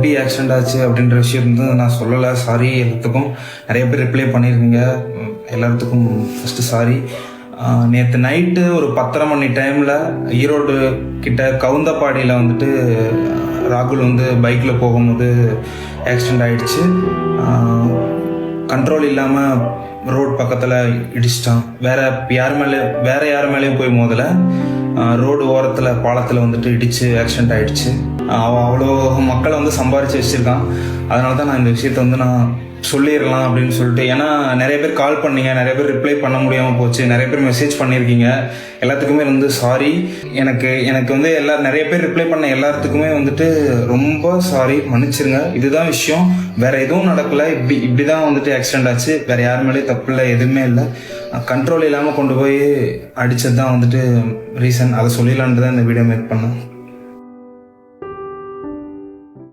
எப்படி ஆக்சிடென்ட் ஆச்சு அப்படின்ற விஷயம் வந்து நான் சொல்லலை. சாரி எல்லாத்துக்கும். நிறைய பேர் ரிப்ளை பண்ணியிருக்கீங்க எல்லாத்துக்கும் ஃபஸ்ட்டு சாரி நேற்று நைட்டு ஒரு பத்தரை மணி டைமில் ஈரோடு கிட்ட கவுந்தப்பாடியில் வந்துட்டு ராகுல் வந்து பைக்கில் போகும்போது ஆக்சிடென்ட் ஆகிடுச்சு கண்ட்ரோல் இல்லாமல் ரோட் பக்கத்தில் இடிச்சிட்டான். வேற யார் மேலே வேற யார் மேலேயும் போய் மோதல. ரோடு ஓரத்தில் பாலத்தில் வந்துட்டு இடிச்சு ஆக்சிடென்ட் ஆகிடுச்சு அவன் அவ்வளோ மக்களை வந்து சம்பாரித்து வச்சுருக்கான். அதனால தான் நான் இந்த விஷயத்த வந்து நான் சொல்லிடலாம் அப்படின்னு சொல்லிட்டு ஏன்னா நிறைய பேர் கால் பண்ணீங்க நிறைய பேர் ரிப்ளை பண்ண முடியாமல் போச்சு நிறைய பேர் மெசேஜ் பண்ணியிருக்கீங்க. எல்லாத்துக்குமே வந்து சாரி எனக்கு எனக்கு வந்து எல்லா நிறைய பேர் ரிப்ளை பண்ண எல்லாத்துக்குமே வந்துட்டு ரொம்ப சாரி மன்னிச்சிருங்க. இதுதான் விஷயம். வேற எதுவும் நடக்கல. இப்படி இப்படி தான் வந்துட்டு ஆக்சிடென்ட் ஆச்சு. வேற யார் மேலேயும் தப்பு இல்லை எதுவுமே இல்லை. கண்ட்ரோல் இல்லாமல் கொண்டு போய் அடிச்சது தான் வந்துட்டு ரீசன் அதை சொல்லிடலான்ட்டு தான் இந்த வீடியோ மேக் பண்ணேன்.